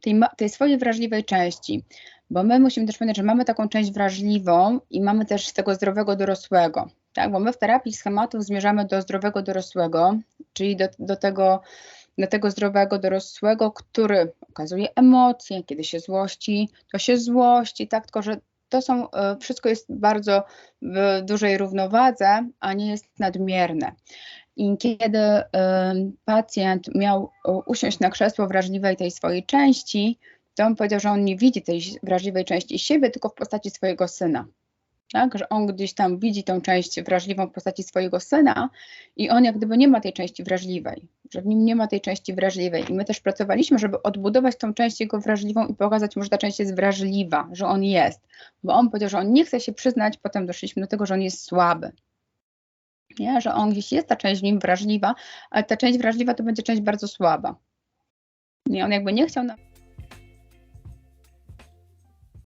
tej, tej swojej wrażliwej części. Bo my musimy też pamiętać, że mamy taką część wrażliwą i mamy też tego zdrowego dorosłego. Tak? Bo my w terapii schematów zmierzamy do zdrowego dorosłego, czyli do, do tego do tego zdrowego dorosłego, który okazuje emocje, kiedy się złości, to się złości, tak, tylko że to są, e, wszystko jest bardzo w dużej równowadze, a nie jest nadmierne. I kiedy y, pacjent miał usiąść na krzesło wrażliwej tej swojej części, to on powiedział, że on nie widzi tej wrażliwej części siebie, tylko w postaci swojego syna tak? że on gdzieś tam widzi tą część wrażliwą w postaci swojego syna i on jak gdyby nie ma tej części wrażliwej, że w nim nie ma tej części wrażliwej. I my też pracowaliśmy, żeby odbudować tą część jego wrażliwą i pokazać mu, że ta część jest wrażliwa, że on jest. Bo on powiedział, że on nie chce się przyznać, potem doszliśmy do tego, że on jest słaby. Nie? Że on gdzieś jest ta część w nim wrażliwa, ale ta część wrażliwa to będzie część bardzo słaba. Nie, on jakby nie chciał. Na...